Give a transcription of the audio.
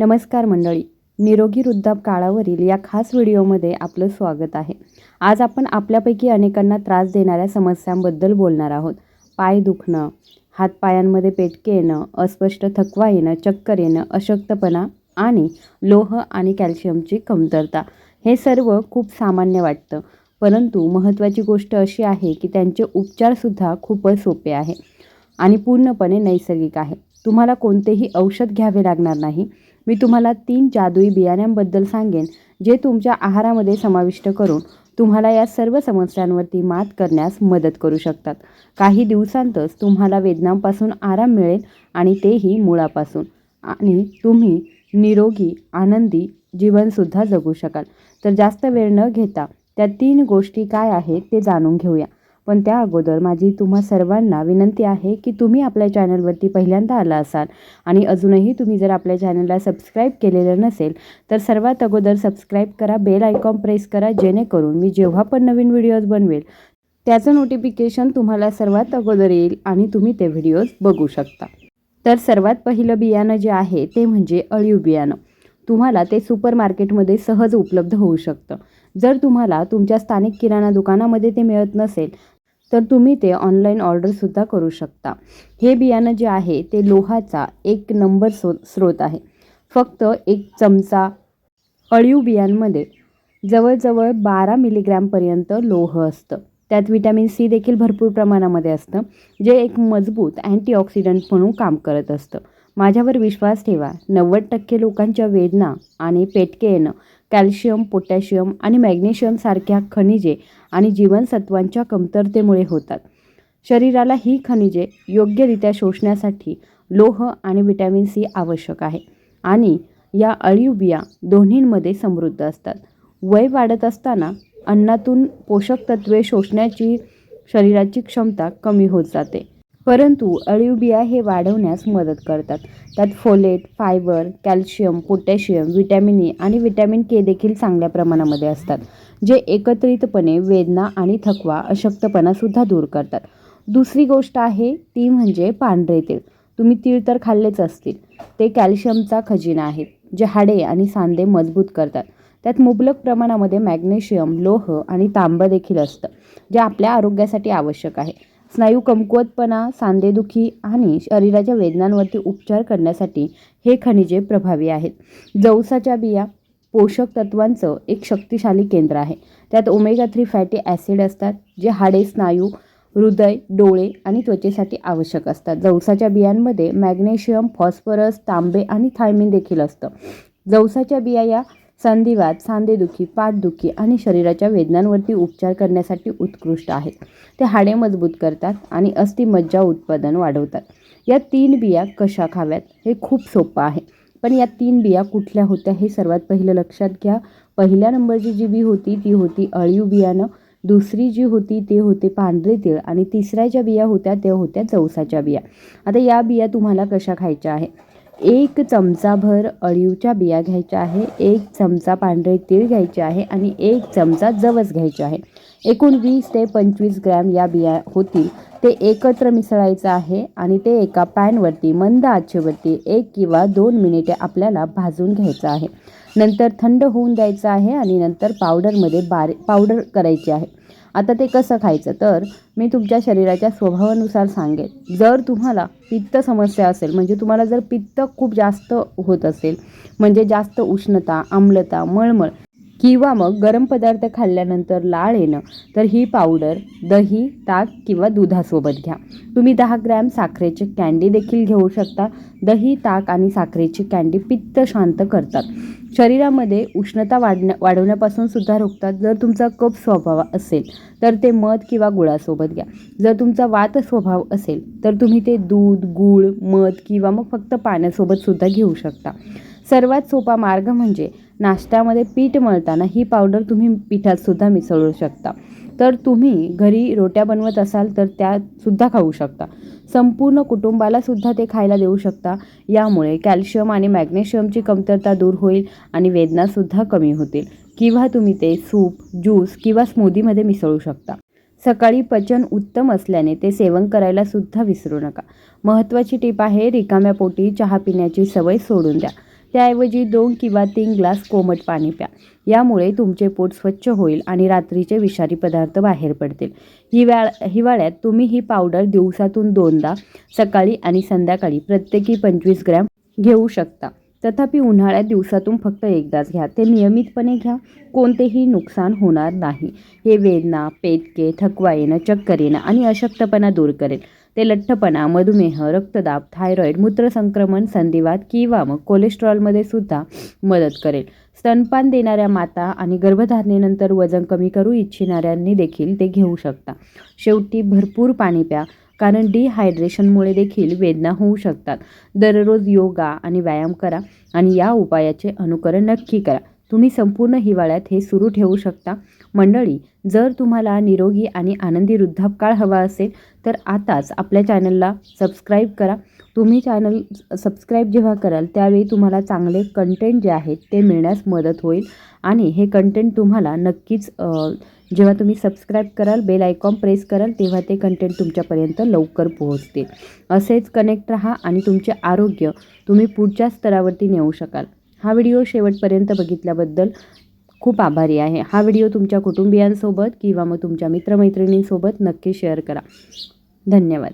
नमस्कार मंडळी. निरोगी वृद्धाप काळावरील या खास व्हिडिओमध्ये आपलं स्वागत आहे. आज आपण आपल्यापैकी अनेकांना त्रास देणाऱ्या समस्यांबद्दल बोलणार आहोत. पाय दुखणं हातपायांमध्ये पेटके येणं अस्पष्ट थकवा येणं चक्कर येणं अशक्तपणा आणि लोह आणि कॅल्शियमची कमतरता हे सर्व खूप सामान्य वाटतं. परंतु महत्त्वाची गोष्ट अशी आहे की त्यांचे उपचारसुद्धा खूपच सोपे आहे आणि पूर्णपणे नैसर्गिक आहे. तुम्हाला कोणतेही औषध घ्यावे लागणार नाही. मी तुम्हाला तीन जादुई बियाण्यांबद्दल सांगेन जे तुमच्या आहारामध्ये समाविष्ट करून तुम्हाला या सर्व समस्यांवरती मात करण्यास मदत करू शकतात. काही दिवसांतच तुम्हाला वेदनांपासून आराम मिळेल आणि तेही मुळापासून. आणि तुम्ही निरोगी आनंदी जीवनसुद्धा जगू शकाल. तर जास्त वेळ न घेता त्या तीन गोष्टी काय आहेत ते जाणून घेऊया. पण त्या अगोदर माझी तुम्हा सर्वांना विनंती आहे की तुम्ही आपल्या चॅनलवरती पहिल्यांदा आला असाल आणि अजूनही तुम्ही जर आपल्या चॅनलला सबस्क्राईब केलेलं नसेल तर सर्वात अगोदर सबस्क्राईब करा बेल आयकॉन प्रेस करा जेणेकरून मी जेव्हा पण नवीन व्हिडिओज बनवेल त्याचं नोटिफिकेशन तुम्हाला सर्वात अगोदर येईल आणि तुम्ही ते व्हिडिओज बघू शकता. तर सर्वात पहिलं बियाणं जे आहे ते म्हणजे अळीव बियाणं. तुम्हाला ते सुपर मार्केटमध्ये सहज उपलब्ध होऊ शकतं. जर तुम्हाला तुमच्या स्थानिक किराणा दुकानामध्ये ते मिळत नसेल तर तुम्ही ते ऑनलाईन ऑर्डरसुद्धा करू शकता. हे बियाणं जे आहे ते लोहाचा एक नंबर सो स्रोत आहे. फक्त एक चमचा अळीव बियांमध्ये जवळजवळ बारा मिलीग्रॅमपर्यंत लोह असतं. त्यात विटॅमिन सी देखील भरपूर प्रमाणामध्ये असतं जे एक मजबूत अँटीऑक्सिडंट म्हणून काम करत असतं. माझ्यावर विश्वास ठेवा नव्वद टक्के लोकांच्या वेदना आणि पेटके येणं कॅल्शियम पोटॅशियम आणि मॅग्नेशियमसारख्या खनिजे आणि जीवनसत्वांच्या कमतरतेमुळे होतात. शरीराला ही खनिजे योग्यरित्या शोषण्यासाठी लोह आणि विटॅमिन सी आवश्यक आहे आणि या अळीव बिया दोन्हींमध्ये समृद्ध असतात. वय वाढत असताना अन्नातून पोषक तत्वे शोषण्याची शरीराची क्षमता कमी होत जाते. परंतु अळीव बिया हे वाढवण्यास मदत करतात. त्यात folate fibre calcium potassium vitamin E आणि विटॅमिन के देखील चांगल्या प्रमाणामध्ये असतात जे एकत्रितपणे वेदना आणि थकवा अशक्तपणासुद्धा दूर करतात. दुसरी गोष्ट आहे ती म्हणजे पांढरे तीळ. तुम्ही तीळ तर खाल्लेच असतील. ते कॅल्शियमचा खजिना आहेत जे हाडे आणि सांधे मजबूत करतात. त्यात मुबलक प्रमाणामध्ये मॅग्नेशियम लोह आणि तांबं देखील असतं जे आपल्या आरोग्यासाठी आवश्यक आहे. स्नायू कमकुवतपणा सांधेदुखी आणि शरीराच्या वेदनांवरती उपचार करण्यासाठी हे खनिजे प्रभावी आहेत. जवसाच्या बिया पोषक तत्वांचं एक शक्तिशाली केंद्र आहे. त्यात ओमेगा थ्री फॅटी ॲसिड असतात जे हाडे स्नायू हृदय डोळे आणि त्वचेसाठी आवश्यक असतात. जवसाच्या बियांमध्ये मॅग्नेशियम फॉस्फरस तांबे आणि थायमिन देखील असतं. जवसाच्या बिया या संधिवात सांधेदुखी पाठदुखी आणि शरीराच्या वेदनांवरती उपचार करण्यासाठी उत्कृष्ट आहेत. ते हाडे मजबूत करतात आणि अस्थिमज्जा उत्पादन वाढवतात. या तीन बिया कशा खाव्यात हे खूप सोपं आहे. पण या तीन बिया कुठल्या होत्या हे सर्वात पहिलं लक्षात घ्या. पहिल्या नंबरची जी बी होती ती होती अळीव बियाणं. दुसरी जी होती ते होते पांढरे तीळ. आणि तिसऱ्या ज्या बिया होत्या त्या होत्या जवसाच्या बिया. आता या बिया तुम्हाला कशा खायच्या आहे एक चमचाभर अळीवच्या बिया घ्यायच्या आहे एक चमचा पांढरे तीळ घ्यायचे आहे आणि एक चमचा जवस घ्यायचे आहे. एकूण वीस ते पंचवीस ग्रॅम या बिया होतील. ते एकत्र मिसळायचं आहे आणि ते एका पॅनवरती मंद आचेवरती एक किंवा दोन मिनिटे आपल्याला भाजून घ्यायचं आहे. नंतर थंड होऊन द्यायचं आहे आणि नंतर पावडरमध्ये बारी पावडर करायची आहे. आता ते कसं खायचं? तर मी तुमच्या शरीराच्या स्वभावानुसार सांगेन. जर तुम्हाला पित्त समस्या असेल म्हणजे तुम्हाला जर पित्त खूप जास्त होत असेल म्हणजे जास्त उष्णता आम्लता मळमळ किंवा मग गरम पदार्थ खाल्ल्यानंतर लाळ येणं तर ही पावडर दही ताक किंवा दुधासोबत घ्या. तुम्ही दहा ग्रॅम साखरेचे कँडी देखील घेऊ शकता. दही ताक आणि साखरेची कँडी पित्त शांत करतात. शरीरामध्ये उष्णता वाढण्या वाढवण्यापासून सुद्धा रोखतात. जर तुमचा कप स्वभाव असेल तर ते मध किंवा गुळासोबत घ्या. जर तुमचा वात स्वभाव असेल तर तुम्ही ते दूध गूळ मध किंवा मग फक्त पाण्यासोबत सुद्धा घेऊ शकता. सर्वात सोपा मार्ग म्हणजे नाश्त्यामध्ये पीठ मळताना ही पावडर तुम्ही पिठातसुद्धा मिसळू शकता. तर तुम्ही घरी रोट्या बनवत असाल तर त्यासुद्धा खाऊ शकता. संपूर्ण कुटुंबालासुद्धा ते खायला देऊ शकता. यामुळे कॅल्शियम आणि मॅग्नेशियमची कमतरता दूर होईल आणि वेदनासुद्धा कमी होतील. किंवा तुम्ही ते सूप ज्यूस किंवा स्मूदीमध्ये मिसळू शकता. सकाळी पचन उत्तम असल्याने ते सेवन करायलासुद्धा विसरू नका. महत्त्वाची टीप आहे रिकाम्या पोटी चहा पिण्याची सवय सोडून द्या. त्याऐवजी दोन किंवा तीन ग्लास कोमट पाणी प्या. यामुळे तुमचे पोट स्वच्छ होईल आणि रात्रीचे विषारी पदार्थ बाहेर पडतील. हिवाळ हिवाळ्यात तुम्ही ही पावडर दिवसातून दोनदा सकाळी आणि संध्याकाळी प्रत्येकी पंचवीस ग्रॅम घेऊ शकता. तथापि उन्हाळ्यात दिवसातून फक्त एकदाच घ्या. ते नियमितपणे घ्या. कोणतेही नुकसान होणार नाही. हे वेदना पेटके थकवा येणं चक्कर येणं आणि अशक्तपणा दूर करेल. ते लठ्ठपणा मधुमेह रक्तदाब थायरॉईड मूत्रसंक्रमण संधिवात किंवा मग कोलेस्ट्रॉलमध्ये सुद्धा मदत करेल. स्तनपान देणाऱ्या माता आणि गर्भधारणेनंतर वजन कमी करू इच्छिणाऱ्यांनी देखील ते घेऊ शकता. शेवटी भरपूर पाणी प्या कारण डिहायड्रेशनमुळे देखील वेदना होऊ शकतात. दररोज योगा आणि व्यायाम करा आणि या उपायाचे अनुकरण नक्की करा. तुम्ही संपूर्ण हिवाळ्यात हे सुरू ठेवू शकता. मंडळी जर तुम्हाला निरोगी आणि आनंदी वृद्धापकाळ हवा असेल तर आताच आपल्या चॅनलला सबस्क्राईब करा. तुम्ही चॅनल सबस्क्राईब जेव्हा कराल त्यावेळी तुम्हाला चांगले कंटेंट जे आहेत ते मिळण्यास मदत होईल. आणि हे कंटेंट तुम्हाला नक्कीच जेव्हा तुम्ही सबस्क्राईब कराल बेल आयकॉन प्रेस कराल तेव्हा ते कंटेंट तुमच्यापर्यंत लवकर पोहोचतील. असेच कनेक्ट राहा आणि तुमचे आरोग्य तुम्ही पुढच्या स्तरावरती नेऊ शकाल. हा व्हिडिओ शेवटपर्यंत बघितल्याबद्दल खूप आभारी आहे. हा व्हिडिओ तुमच्या कुटुंबियांसोबत किंवा मग तुमच्या मित्रमैत्रिणींसोबत नक्की शेअर करा. धन्यवाद.